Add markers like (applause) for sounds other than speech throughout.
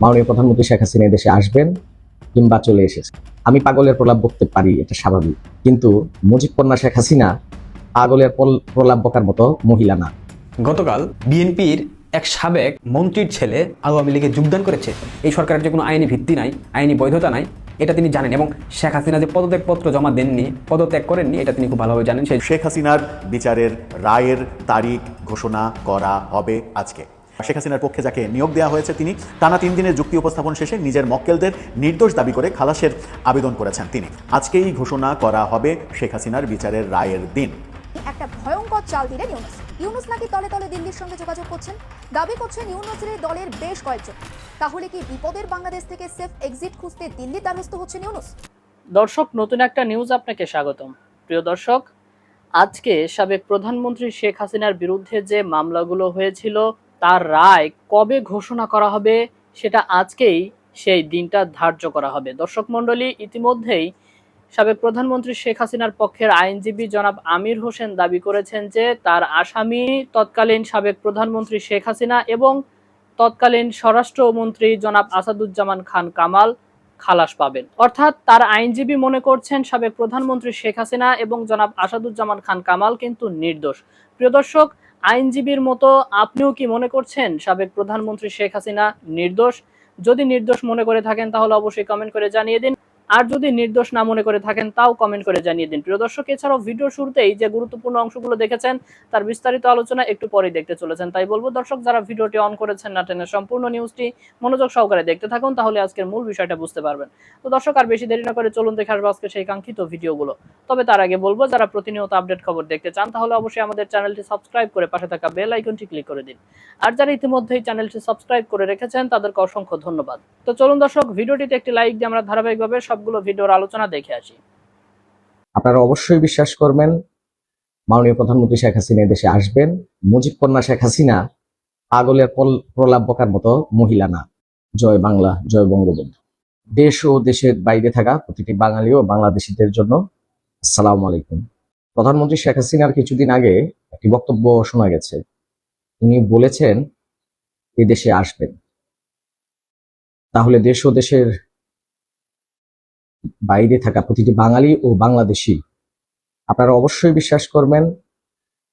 মাননীয় প্রধানমন্ত্রী শেখ হাসিনা দেশে আসবেন কিংবা চলে এসেছে আমি পাগলের প্রলাপ বকতে পারি এটা স্বাভাবিক। কিন্তু মুজিব কন্যা শেখ হাসিনা পাগলের প্রলাপ বকার মতো মহিলা না। গতকাল বিএনপির এক সাবেক মন্ত্রীর ছেলে আওয়ামী লীগে যোগদান করেছে। এই সরকারের যে কোনো আইনি ভিত্তি নাই আইনি বৈধতা নাই এটা তিনি জানেন এবং শেখ হাসিনা যে পদত্যাগপত্র জমা দেননি পদত্যাগ করেননি এটা তিনি খুব ভালোভাবে জানেন। সেই শেখ হাসিনার বিচারের রায়ের তারিখ ঘোষণা করা হবে আজকে। শেখ হাসিনার পক্ষে যাকে নিয়োগ দেওয়া হয়েছে তিনি টানা তিন দিনের যুক্তি উপস্থাপন শেষে নিজের মক্কেলদের নির্দোষ দাবি করে খালাসের আবেদন করেছেন তিনি। আজকেই ঘোষণা করা হবে শেখ হাসিনার বিচারের রায়ের দিন। একটা ভয়ঙ্কর চাল দিলেন ইউনুস। ইউনুস নাকি তলে তলে দিল্লির সঙ্গে যোগাযোগ করছেন? দাবি করছেন ইউনুসের দলের বেশ কয়েকজন। তাহলে কি বিপদের বাংলাদেশ থেকে সেফ এক্সিট খুঁজতে দিল্লি দ্বারস্থ হচ্ছেন ইউনুস? দর্শক নতুন একটা নিউজ আপনাকে স্বাগতম। প্রিয় দর্শক আজকে সাবেক প্রধানমন্ত্রী শেখ হাসিনার বিরুদ্ধে যে মামলাগুলো হয়েছিল তার রায় কবে ঘোষণা করা হবে সেটা আজকেই সেই দিনটা ধার্য করা হবে। দর্শক মণ্ডলী, ইতিমধ্যেই সাবেক প্রধানমন্ত্রী শেখ হাসিনার পক্ষের আইনজীবী জনাব আমির হোসেন দাবি করেছেন যে তার আসামি তৎকালীন সাবেক প্রধানমন্ত্রী শেখ হাসিনা এবং তৎকালীন স্বরাষ্ট্রমন্ত্রী জনাব আসাদুজ্জামান খান কামাল খালাস পাবেন। অর্থাৎ তার আইনজীবী মনে করছেন সাবেক প্রধানমন্ত্রী শেখ হাসিনা এবং জনাব আসাদুজ্জামান খান কামাল কিন্তু নির্দোষ। প্রিয় দর্শক আইনজীবীর মতো আপনিও কি মনে করছেন? সাবেক প্রধানমন্ত্রী শেখ হাসিনা নির্দোষ। যদি নির্দোষ মনে করে থাকেন, তাহলে অবশ্যই কমেন্ট করে জানিয়ে দিন। আর যদি নির্দোষ না মনে করে থাকেন, তাও কমেন্ট করে জানিয়ে দিন। প্রিয় দর্শক, এছাড়াও ভিডিও শুরুতেই যে গুরুত্বপূর্ণ অংশগুলো দেখেছেন, তার বিস্তারিত আলোচনা একটু পরেই দেখতে চলেছেন। তাই বলব, দর্শক, যারা ভিডিওটি অন করেছেন না টেনে সম্পূর্ণ নিউজটি মনোযোগ সহকারে দেখতে থাকুন, তাহলে আজকের মূল বিষয়টা বুঝতে পারবেন। তো দর্শক, আর বেশি দেরি না করে চলুন, দেখে আসব আজকে সেই কাঙ্ক্ষিত ভিডিওগুলো তবে তার আগে বলব, যারা প্রতিনিয়ত আপডেট খবর দেখতে চান, তাহলে অবশ্যই আমাদের চ্যানেলটি সাবস্ক্রাইব করে পাশে থাকা বেল আইকনটি ক্লিক করে দিন। আর যারা ইতিমধ্যেই চ্যানেলটি সাবস্ক্রাইব করে রেখেছেন, তাদেরকে অসংখ্য ধন্যবাদ। তো চলুন দর্শক ভিডিওটিতে একটি লাইক দিয়ে আমরা ধারাবাহিকভাবে সবগুলো ভিডিওর আলোচনা দেখে আসি। আপনারা অবশ্যই বিশ্বাস করবেন, মাননীয় প্রধানমন্ত্রী শেখ হাসিনা দেশে আসবেন। মুজিব কন্যা শেখ হাসিনা পাগলের প্রলাপ বকার মতো মহিলা না। জয় বাংলা, জয় বঙ্গবন্ধু। দেশ ও দেশের বাইরে থাকা প্রতিটি বাঙালি ও বাংলাদেশিদের জন্য আসসালামু আলাইকুম। প্রধানমন্ত্রী শেখ হাসিনার কিছুদিন আগে একটি বক্তব্য শোনা গেছে। উনি বলেছেন, এ দেশে আসবেন। তাহলে দেশ ও দেশের বাইরে থাকা প্রতিটি বাঙালি ও বাংলাদেশি। আপনারা অবশ্যই বিশ্বাস করবেন,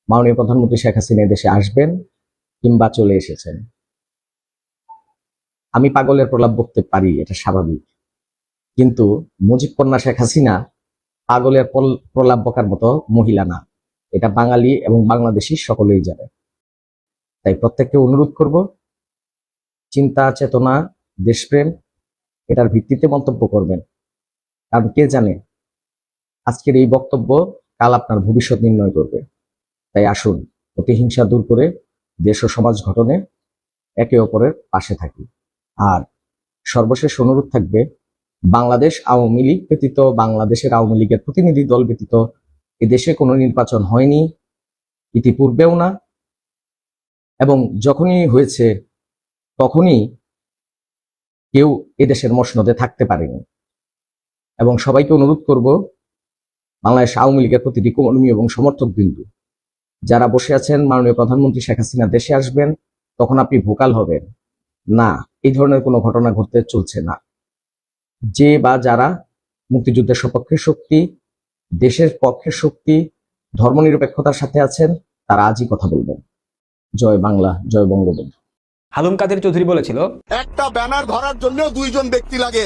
মাননীয় প্রধানমন্ত্রী শেখ হাসিনা দেশে আসবেন কিংবা চলে এসেছেন। আমি পাগলের প্রলাপ বকতে পারি, এটা স্বাভাবিক। কিন্তু মুজিব কন্যা শেখ হাসিনা পাগলের প্রলাপ বকার মতো মহিলা না। এটা বাঙালি এবং বাংলাদেশি সকলেই জানে। তাই প্রত্যেককে অনুরোধ করব, চিন্তা, চেতনা, দেশপ্রেম, এটার ভিত্তিতে মন্তব্য করবেন। কারণ কে জানে আজকের এই বক্তব্য কাল আপনার ভবিষ্যৎ নির্ণয় করবে। তাই আসুন প্রতিহিংসা দূর করে দেশ ও সমাজ ঘটনে একে অপরের পাশে থাকি। আর সর্বশেষ অনুরোধ থাকবে, বাংলাদেশ আওয়ামী লীগ ব্যতীত, বাংলাদেশের আওয়ামী লীগের প্রতিনিধি দল ব্যতীত এদেশে কোনো নির্বাচন হয়নি, ইতিপূর্বেও না। এবং যখনই হয়েছে, তখনই কেউ এদেশের মসনদে থাকতে পারেনি। এবং সবাইকে অনুরোধ করব বাংলাদেশ আওয়ামী লীগের প্রতিটি কর্মী এবং সমর্থক বিন্দু, যারা বসে আছেন মাননীয় প্রধানমন্ত্রী শেখ হাসিনা দেশে আসবেন, তখন আপনি ভোকাল হবেন। না, এই ধরনের কোনো ঘটনা ঘটতে চলছে না। যে বা যারা মুক্তিযুদ্ধের সপক্ষে শক্তি, দেশের পক্ষের শক্তি, ধর্মনিরপেক্ষতার সাথে আছেন, তারা আজই কথা বলবেন। জয় বাংলা, জয় বঙ্গবন্ধু। হালুম কাদের চৌধুরী বলেছিল একটা ব্যানার ধরার জন্য দুইজন ব্যক্তি লাগে।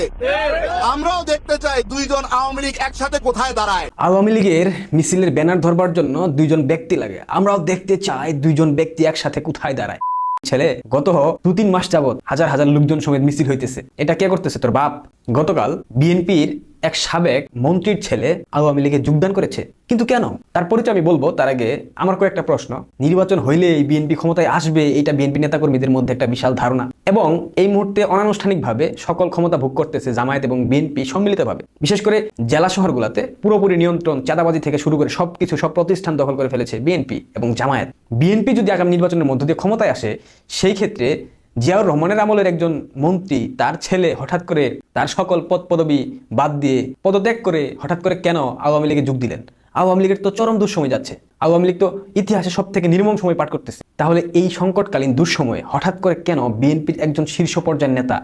আমরাও দেখতে চাই দুইজন আওয়ামী লীগ একসাথে কোথায় দাঁড়ায়। আওয়ামী লীগের মিছিলের ব্যানার ধরবার জন্য দুইজন ব্যক্তি লাগে। আমরাও দেখতে চাই দুইজন ব্যক্তি একসাথে কোথায় দাঁড়ায়। ছেলে গত দু তিন মাস যাবত হাজার হাজার লোকজন সমেত মিছিল হইতেছে। এটা কে করতেছে তোর বাপ? গতকাল বিএনপির এক সাবেক মন্ত্রীর ছেলে আওয়ামী লীগে যোগদান করেছে। কিন্তু কেন? তার পরিচয় আমি বলব, তার আগে আমার কয়েকটা প্রশ্ন। নির্বাচন হইলে এই বিএনপি ক্ষমতায় আসবে এটা বিএনপি নেতাকর্মীদের মধ্যে একটা বিশাল ধারণা। এবং এই মুহূর্তে অনানুষ্ঠানিকভাবে সকল ক্ষমতা ভোগ করতেছে জামায়াত এবং বিএনপি সম্মিলিতভাবে। বিশেষ করে জেলা শহরগুলোতে পুরোপুরি নিয়ন্ত্রণ, চাঁদাবাজি থেকে শুরু করে সবকিছু, সব প্রতিষ্ঠান দখল করে ফেলেছে বিএনপি এবং জামায়াত। বিএনপি যদি আগামী নির্বাচনের মধ্য দিয়ে ক্ষমতায় আসে, সেই ক্ষেত্রে জিয়াউর রহমানের আমলের একজন মন্ত্রী, তার ছেলে হঠাৎ করে তার সকল পদ পদবি বাদ দিয়ে পদত্যাগ করে হঠাৎ করে কেন আওয়ামী লীগে যোগ দিলেন? আওয়ামী লীগের তো চরম দুঃসময় যাচ্ছে। আওয়ামী লীগ তো ইতিহাসে সব থেকে নির্মম সময় পাঠ করতেছে। তাহলে এই সংকটকালীন দুঃসময়ে হঠাৎ করে কেন বিএনপির একজন শীর্ষ পর্যায়ের নেতা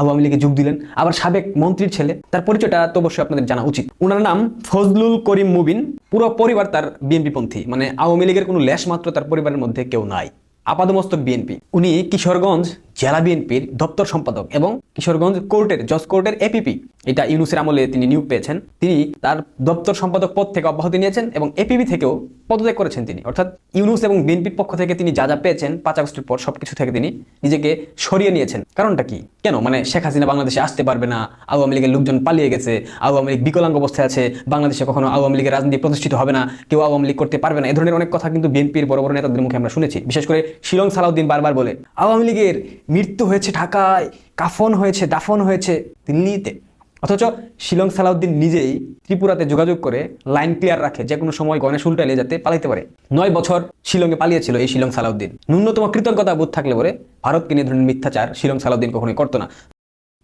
আওয়ামী লীগে যোগ দিলেন? আবার সাবেক মন্ত্রীর ছেলে, তার পরিচয়টা তো অবশ্যই আপনাদের জানা উচিত। ওনার নাম ফজলুল করিম মুবিন। পুরো পরিবার তার বিএনপি পন্থী। মানে আওয়ামী লীগের কোনো লেশ মাত্র তার পরিবারের মধ্যে কেউ নাই। আপাদমস্তক বিএনপি। উনি কিশোরগঞ্জ জেলা বিএনপির দপ্তর সম্পাদক এবং কিশোরগঞ্জ কোর্টের, জজ কোর্টের এপিপি এটা ইউনুসের আমলে তিনি নিয়োগ পেয়েছেন। তিনি তার দপ্তর সম্পাদক পদ থেকে অব্যাহতি নিয়েছেন এবং এপিপি থেকেও পদত্যাগ করেছেন তিনি। অর্থাৎ ইউনুস এবং বিএনপির পক্ষ থেকে তিনি যা যা পেয়েছেন, পাঁচ আগস্টের পর সবকিছু থেকে তিনি নিজেকে সরিয়ে নিয়েছেন। কারণটা কি? কেন? মানে শেখ হাসিনা বাংলাদেশে আসতে পারবে না, আওয়ামী লীগের লোকজন পালিয়ে গেছে, আওয়ামী লীগ বিকলাঙ্গ অবস্থায় আছে, বাংলাদেশে কখনো আওয়ামী লীগের রাজনীতি প্রতিষ্ঠিত হবে না, কেউ আওয়ামী লীগ করতে পারবে না। এ ধরনের অনেক কথা কিন্তু বিএনপির বড় বড় নেতাদের মুখে আমরা শুনেছি। বিশেষ করে শিলং সালাউদ্দিন বারবার বলে, আওয়ামী লীগের মৃত্যু হয়েছে ঢাকায়, কাফন হয়েছে, দাফন হয়েছে দিল্লিতে। অথচ শিলং সালাউদ্দিন নিজেই ত্রিপুরাতে যোগাযোগ করে লাইন ক্লিয়ার রাখে, যে কোনো সময় গণেশ উল্টালে যাতে পালাইতে পারে। নয় বছর শিলংয়ে পালিয়েছিল এই শিলং সালাউদ্দিন। ন্যূনতম কৃতজ্ঞতা বোধ থাকলে পরে ভারতকে নিয়ে ধরনের মিথ্যাচার শিলং সালাউদ্দিন কখনোই করতো না।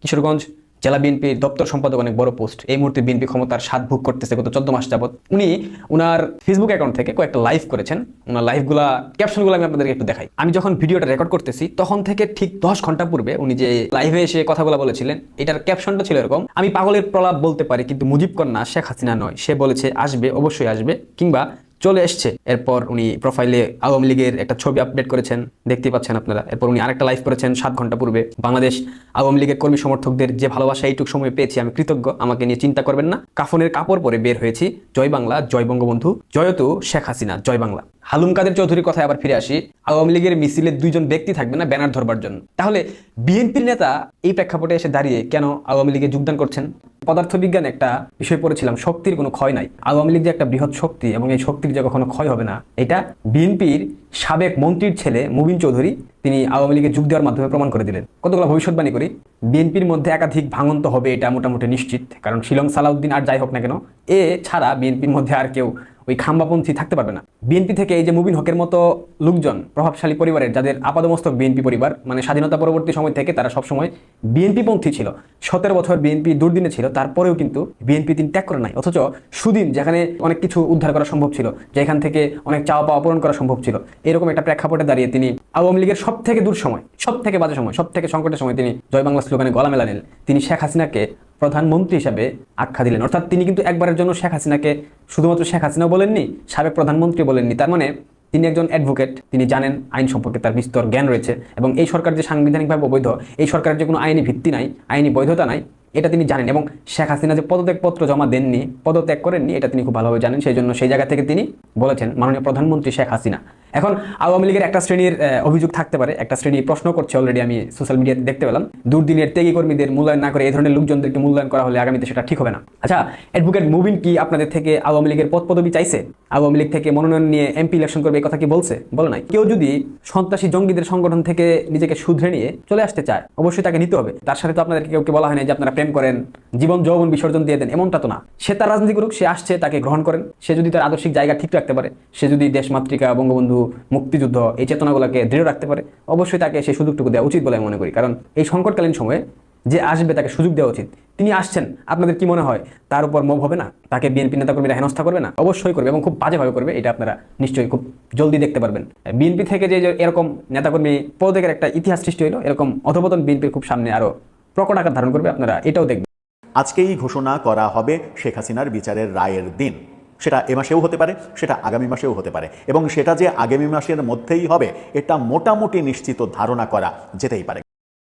কিশোরগঞ্জ জেলা বিএনপির দপ্তর সম্পাদক অনেক বড় পোস্ট। এই মুহূর্তে বিএনপি ক্ষমতার স্বাদ ভোগ করতেছে গত চোদ্দ মাস যাবত উনি উনার ফেসবুক অ্যাকাউন্ট থেকে কয়েকটা লাইভ করেছেন। ওনার লাইভগুলা ক্যাপশনগুলো আমি আপনাদেরকে একটু দেখাই। আমি যখন ভিডিওটা রেকর্ড করতেছি, তখন থেকে ঠিক দশ ঘণ্টা পূর্বে উনি যে লাইভে এসে কথাগুলো বলেছিলেন, এটার ক্যাপশনটা ছিল এরকম, আমি পাগলের প্রলাপ বলতে পারি, কিন্তু মুজিব কন্যা শেখ হাসিনা নয়। সে বলেছে, আসবে, অবশ্যই আসবে। কিংবা চলে এসছে। এরপর উনি প্রোফাইলে আওয়ামী লীগের একটা ছবি আপডেট করেছেন। দেখতে পাচ্ছেন আপনারা। এরপর উনি আরেকটা লাইভ করেছেন সাত ঘণ্টা পূর্বে। বাংলাদেশ আওয়ামী লীগের কর্মী সমর্থকদের যে ভালোবাসা, এইটুক সময় পেয়েছি আমি কৃতজ্ঞ। আমাকে নিয়ে চিন্তা করবেন না। কাফনের কাপড় পরে বের হয়েছি। জয় বাংলা, জয় বঙ্গবন্ধু। জয়তু শেখ হাসিনা। জয় বাংলা। হালুম কাদের চৌধুরীর কথায় আবার ফিরে আসি। আওয়ামী লীগের মিছিলে দুইজন ব্যক্তি থাকবে না, ব্যানার ধরবার জন্য। তাহলে বিএনপির নেতা এই প্রেক্ষাপটে এসে দাঁড়িয়ে কেন আওয়ামী লীগে যোগদান করছেন? পদার্থবিজ্ঞান একটা বিষয় পড়েছিলাম, শক্তির কোনো ক্ষয় নাই। আওয়ামী লীগ যে একটা বৃহৎ শক্তি এবং এই শক্তির যে কখনো ক্ষয় হবে না, এটা বিএনপির সাবেক মন্ত্রীর ছেলে মুবিন চৌধুরী, তিনি আওয়ামী লীগে যোগ দেওয়ার মাধ্যমে প্রমাণ করে দিলেন। কতগুলো ভবিষ্যৎবাণী করি? বিএনপির মধ্যে একাধিক ভাঙন তো হবে, এটা মোটামুটি নিশ্চিত। কারণ শিলং সালাউদ্দিন আর যাই হোক না কেন, এ ছাড়া বিএনপির মধ্যে আর কেউ ওই খাম্বাপন্থী থাকতে পারবে না। বিএনপি থেকে এই যে মুবিন হকের মতো লোকজন, প্রভাবশালী পরিবারের, যাদের আপাদমস্তক বিএনপি পরিবার মানে স্বাধীনতা পরবর্তী সময় থেকে তারা সবসময় বিএনপি পন্থী ছিল। সতেরো বছর বিএনপি দুর্দিনে ছিল, তারপরেও কিন্তু বিএনপি তিনি ত্যাগ করে নাই। অথচ সুদিন, যেখানে অনেক কিছু উদ্ধার করা সম্ভব ছিল, যেখান থেকে অনেক চাওয়া পাওয়া পূরণ করা সম্ভব ছিল, এরকম একটা প্রেক্ষাপটে দাঁড়িয়ে তিনি আওয়ামী লীগের সব থেকে দূর সময় সব থেকে বাজে সময় সব থেকে সংকটের সময় তিনি জয় বাংলা স্লোগানে গলা মেলা নিলেন তিনি শেখ হাসিনাকে প্রধানমন্ত্রী হিসাবে আখ্যা দিলেন। অর্থাৎ তিনি কিন্তু একবারের জন্য শেখ হাসিনাকে শুধুমাত্র শেখ হাসিনাও বলেননি, সাবেক প্রধানমন্ত্রী বলেননি। তার মানে তিনি একজন অ্যাডভোকেট তিনি জানেন আইন সম্পর্কে তার বিস্তর জ্ঞান রয়েছে এবং এই সরকার যে সাংবিধানিকভাবে অবৈধ, এই সরকারের যে কোনো আইনি ভিত্তি নাই, আইনি বৈধতা নাই, এটা তিনি জানেন এবং শেখ হাসিনা যে পদত্যাগপত্র জমা দেননি, পদত্যাগ করেননি, এটা তিনি খুব ভালোভাবে জানেন। সেই জন্য সেই জায়গা থেকে তিনি বলেছেন, মাননীয় প্রধানমন্ত্রী শেখ হাসিনা। এখন আওয়ামী লীগের একটা শ্রেণির অভিযোগ থাকতে পারে, একটা শ্রেণি প্রশ্ন করছে অলরেডি আমি সোশ্যাল মিডিয়াতে দেখতে পেলাম। দুর্দিনের ত্যাগী কর্মীদের মূল্যায়ন না করে এই ধরনের লোকজনদেরকে মূল্যায়ন করা হলে আগামীতে সেটা ঠিক হবে না। আচ্ছা অ্যাডভোকেট মুবিন কি আপনাদের থেকে আওয়ামী লীগের পদ পদবি চাইছে? আওয়ামী লীগ থেকে মনোনয়ন নিয়ে এমপি ইলেকশন করবে এই কথা কি বলছে? বলে নাই। কেউ যদি সন্ত্রাসী জঙ্গিদের সংগঠন থেকে নিজেকে শুধরে নিয়ে চলে আসতে চায়, অবশ্যই তাকে নিতে হবে। তার সাথে তো আপনাদেরকে কেউ বলা হয় না যে আপনারা প্রেম করেন, জীবন যৌবন বিসর্জন দিয়ে দেন, এমনটা তো না। সে তার রাজনীতি করুক, সে আসছে, তাকে গ্রহণ করেন। সে যদি তার আদর্শিক জায়গা ঠিক রাখতে পারে, সে যদি দেশমাতৃকা, বঙ্গবন্ধু মুক্তিযুদ্ধ এই চেতনাগুলোকে দৃঢ় রাখতে পারে, অবশ্যই তাকে সেই সুযোগটুকু দেওয়া উচিত বলে আমি মনে করি। কারণ এই সংকটকালীন সময়ে যে আসবে তাকে সুযোগ দেওয়া উচিত। তিনি আসছেন, আপনাদের কি মনে হয়? তার উপর মোভ হবে না? তাকে বিএনপি নেতাকর্মীরা হেনস্থা করবে না? অবশ্যই করবে এবং খুব বাজেভাবে করবে, এটা আপনারা নিশ্চয়ই খুব জলদি দেখতে পারবেন। বিএনপি থেকে যে এরকম নেতাকর্মী পদত্যাগের একটা ইতিহাস সৃষ্টি হলো, এরকম অধপতন বিএনপির খুব সামনে আরও প্রকট আকার ধারণ করবে, আপনারা এটাও দেখবেন। আজকেই ঘোষণা করা হবে শেখ হাসিনার বিচারের রায়ের দিন। সেটা এ মাসেও হতে পারে, সেটা আগামী মাসেও হতে পারে। এবং সেটা যে আগামী মাসের মধ্যেই হবে, এটা মোটামুটি নিশ্চিত ধারণা করা যেতেই পারে।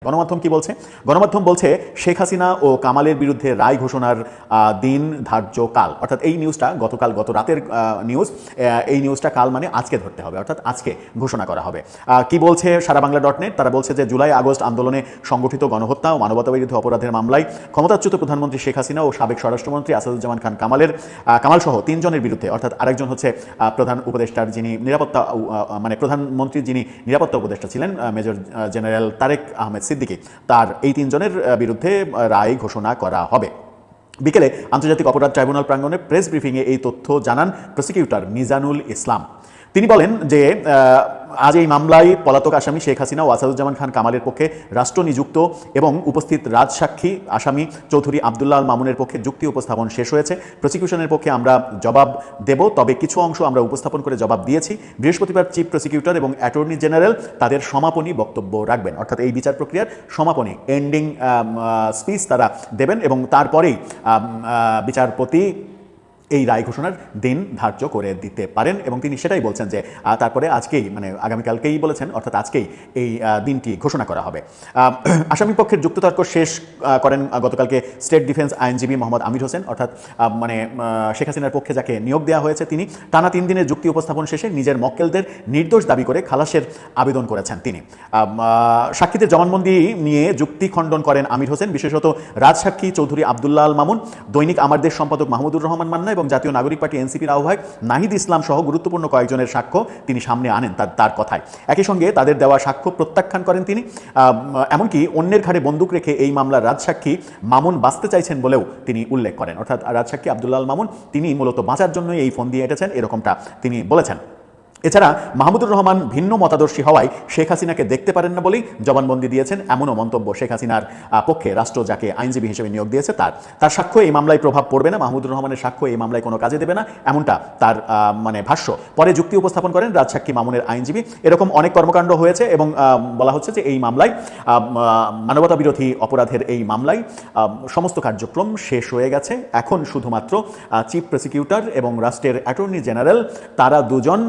গণমাধ্যম কি বলছে? গণমাধ্যম বলছে, শেখ হাসিনা ও কামালের বিরুদ্ধে রায় ঘোষণার দিন ধার্য কাল। অর্থাৎ এই নিউজটা গতকাল, গত রাতের নিউজ এই নিউজটা কাল মানে আজকে ধরতে হবে, অর্থাৎ আজকে ঘোষণা করা হবে। কি বলছে সারা বাংলা ডট নেট তারা বলছে যে জুলাই, আগস্ট আন্দোলনে সংগঠিত গণহত্যা ও মানবতাবিরোধী অপরাধের মামলায় ক্ষমতাচ্যুত প্রধানমন্ত্রী শেখ হাসিনা ও সাবেক স্বরাষ্ট্রমন্ত্রী আসাদুজ্জামান খান কামালের কামাল সহ তিনজনের বিরুদ্ধে, অর্থাৎ আরেকজন হচ্ছে প্রধান উপদেষ্টার যিনি নিরাপত্তা মানে প্রধানমন্ত্রী যিনি নিরাপত্তা উপদেষ্টা ছিলেন মেজর জেনারেল তারেক আহমেদ সিদ্দিকী। তার এই তিনজনের বিরুদ্ধে রায় ঘোষণা করা হবে। বিকেলে আন্তর্জাতিক অপরাধ ট্রাইব্যুনাল প্রাঙ্গনে প্রেস ব্রিফিংয়ে এই তথ্য জানান প্রসিকিউটর মিজানুল ইসলাম। তিনি বলেন যে আজ এই মামলায় পলাতক আসামি শেখ হাসিনা ও আসাদুজ্জামান খান কামালের পক্ষে রাষ্ট্র নিযুক্ত এবং উপস্থিত রাজসাক্ষী আসামি চৌধুরী আবদুল্লাহ আল মামুনের পক্ষে যুক্তি উপস্থাপন শেষ হয়েছে। প্রসিকিউশনের পক্ষে আমরা জবাব দেব, তবে কিছু অংশ আমরা উপস্থাপন করে জবাব দিয়েছি। বৃহস্পতিবার চিফ প্রসিকিউটর এবং অ্যাটর্নি জেনারেল তাদের সমাপনী বক্তব্য রাখবেন। অর্থাৎ এই বিচার প্রক্রিয়ার সমাপনী এন্ডিং স্পিচ তারা দেবেন এবং তারপরেই বিচারপতি এই রায় ঘোষণার দিন ধার্য করে দিতে পারেন এবং তিনি সেটাই বলছেন যে তারপরে আজকেই মানে আগামীকালকেই বলেছেন, অর্থাৎ আজকেই এই দিনটি ঘোষণা করা হবে। (clears throat) আসামি পক্ষের যুক্ততর্ক শেষ করেন গতকালকে স্টেট ডিফেন্স আইনজীবী মোহাম্মদ আমির হোসেন, অর্থাৎ মানে শেখ হাসিনার পক্ষে যাকে নিয়োগ দেওয়া হয়েছে তিনি, টানা তিন দিনের যুক্তি উপস্থাপন শেষে নিজের মক্কেলদের নির্দোষ দাবি করে খালাসের আবেদন করেছেন তিনি। সাক্ষীদের জবানবন্দি নিয়ে যুক্তি খণ্ডন করেন আমির হোসেন, বিশেষত রাজসাক্ষী চৌধুরী আবদুল্লাহ আল মামুন, দৈনিক আমার দেশ সম্পাদক মাহমুদুর রহমান মান্না এবং জাতীয় নাগরিক পার্টি এনসিপির আহ্বায়ক নাহিদ ইসলাম সহ গুরুত্বপূর্ণ কয়েকজনের সাক্ষ্য তিনি সামনে আনেন তার তার কথায়। একই সঙ্গে তাদের দেওয়া সাক্ষ্য প্রত্যাখ্যান করেন তিনি। এমনকি অন্যের ঘাড়ে বন্দুক রেখে এই মামলার রাজসাক্ষী মামুন বাঁচতে চাইছেন বলেও তিনি উল্লেখ করেন। অর্থাৎ রাজসাক্ষী আবদুল্লাল মামুন, তিনি মূলত বাঁচার জন্যই এই ফোন দিয়ে এটেছেন, এরকমটা তিনি বলেছেন। এছাড়া মাহমুদুর রহমান ভিন্ন মতাদর্শী হওয়ায় শেখ হাসিনাকে দেখতে পারেন না বলেই জবানবন্দি দিয়েছেন এমনও মন্তব্য শেখ হাসিনার পক্ষে রাষ্ট্র যাকে আইনজীবী হিসেবে নিয়োগ দিয়েছে তার। তার সাক্ষ্য এই মামলায় প্রভাব পড়বে না, মাহমুদুর রহমানের সাক্ষ্য এই মামলায় কোনো কাজে দেবে না, এমনটা তার মানে ভাষ্য। পরে যুক্তি উপস্থাপন করেন রাজসাক্ষী মামুনের আইনজীবী। এরকম অনেক কর্মকাণ্ড হয়েছে এবং বলা হচ্ছে যে এই মামলায় মানবতা বিরোধী অপরাধের এই মামলায় সমস্ত কার্যক্রম শেষ হয়ে গেছে। এখন শুধুমাত্র চিফ প্রসিকিউটর এবং রাষ্ট্রের অ্যাটর্নি জেনারেল, তারা দুজন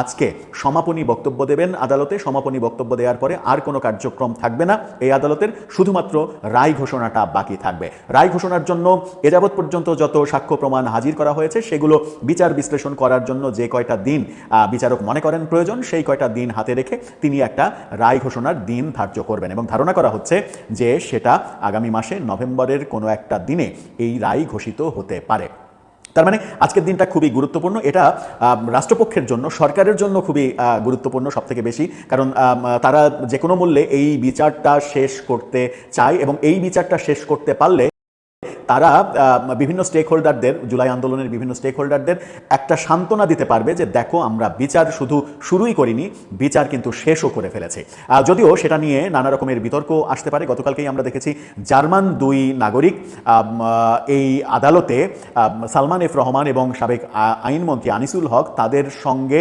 আজকে সমাপনী বক্তব্য দেবেন আদালতে। সমাপনী বক্তব্য দেওয়ার পরে আর কোনো কার্যক্রম থাকবে না। এই আদালতের শুধুমাত্র রায় ঘোষণাটা বাকি থাকবে। রায় ঘোষণার জন্য এ যাবৎ পর্যন্ত যত সাক্ষ্য প্রমাণ হাজির করা হয়েছে, সেগুলো বিচার বিশ্লেষণ করার জন্য যে কয়টা দিন বিচারক মনে করেন প্রয়োজন, সেই কয়টা দিন হাতে রেখে তিনি একটা রায় ঘোষণার দিন ধার্য করবেন। এবং ধারণা করা হচ্ছে যে সেটা আগামী মাসে নভেম্বরের কোনো একটা দিনে এই রায় ঘোষিত হতে পারে। তার মানে আজকের দিনটা খুবই গুরুত্বপূর্ণ। এটা রাষ্ট্রপক্ষের জন্য, সরকারের জন্য খুবই গুরুত্বপূর্ণ সবথেকে বেশি। কারণ তারা যে কোনো মূল্যে এই বিচারটা শেষ করতে চায় এবং এই বিচারটা শেষ করতে পারলে তারা বিভিন্ন স্টেক হোল্ডারদের জুলাই আন্দোলনের বিভিন্ন স্টেক হোল্ডারদের একটা সান্ত্বনা দিতে পারবে যে দেখো আমরা বিচার শুধু শুরুই করিনি, বিচার কিন্তু শেষও করে ফেলেছে। যদিও সেটা নিয়ে নানা রকমের বিতর্ক আসতে পারে, গতকালকেই আমরা দেখেছি জার্মান দুই নাগরিক এই আদালতে সালমান এফ রহমান এবং সাবেক আইনমন্ত্রী আনিসুল হক তাদের সঙ্গে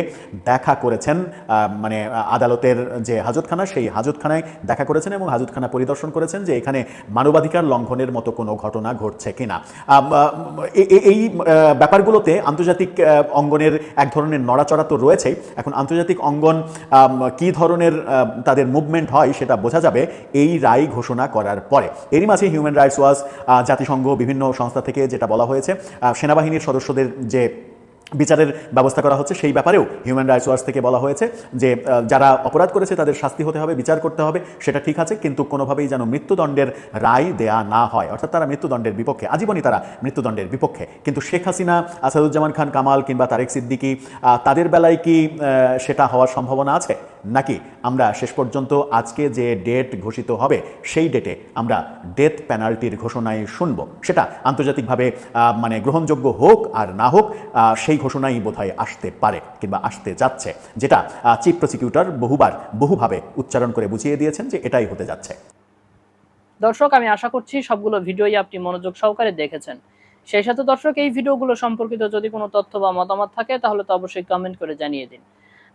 দেখা করেছেন মানে আদালতের যে হাজতখানা, সেই হাজতখানায় দেখা করেছেন এবং হাজতখানা পরিদর্শন করেছেন যে এখানে মানবাধিকার লঙ্ঘনের মতো কোনো ঘটনা ঘটছে কিনা। এই ব্যাপারগুলোতে আন্তর্জাতিক অঙ্গনের এক ধরনের নড়াচড়া তো রয়েছেই। এখন আন্তর্জাতিক অঙ্গন কি ধরনের তাদের মুভমেন্ট হয় সেটা বোঝা যাবে এই রায় ঘোষণা করার পরে। এরই মাঝে হিউম্যান রাইটস ওয়াচ জাতিসংঘ বিভিন্ন সংস্থা থেকে যেটা বলা হয়েছে সেনাবাহিনীর সদস্যদের যে বিচারের ব্যবস্থা করা হচ্ছে, সেই ব্যাপারেও হিউম্যান রাইটস ওয়াচ থেকে বলা হয়েছে যে যারা অপরাধ করেছে তাদের শাস্তি হতে হবে, বিচার করতে হবে, সেটা ঠিক আছে, কিন্তু কোনোভাবেই যেন মৃত্যুদণ্ডের রায় দেয়া না হয়। অর্থাৎ তারা মৃত্যুদণ্ডের বিপক্ষে, আজীবনই তারা মৃত্যুদণ্ডের বিপক্ষে। কিন্তু শেখ হাসিনা, আসাদুজ্জামান খান, কামাল কিংবা তারেক সিদ্দিকি তাদের বেলায় কি সেটা হওয়ার সম্ভাবনা আছে? নাকি আমরা শেষ পর্যন্ত আজকে যে ডেট ঘোষিত হবে, সেই ডেটে আমরা ডেথ পেনাল্টির ঘোষণায় শুনব। সেটা আন্তর্জাতিকভাবে মানে গ্রহণযোগ্য হোক আর না হোক সেই ঘোষণাই বোধহয় আসতে পারে কিংবা আসতে যাচ্ছে, যেটা চিফ প্রসিকিউটর বহুবার বহুভাবে উচ্চারণ করে বুঝিয়ে দিয়েছেন যে এটাই হতে যাচ্ছে। দর্শক, আমি আশা করছি সবগুলো ভিডিওই আপনি মনোযোগ সহকারে দেখেছেন। সেই সাথে দর্শক, এই ভিডিওগুলো সম্পর্কিত যদি কোনো তথ্য বা মতামত থাকে, তাহলে তো অবশ্যই কমেন্ট করে জানিয়ে দিন।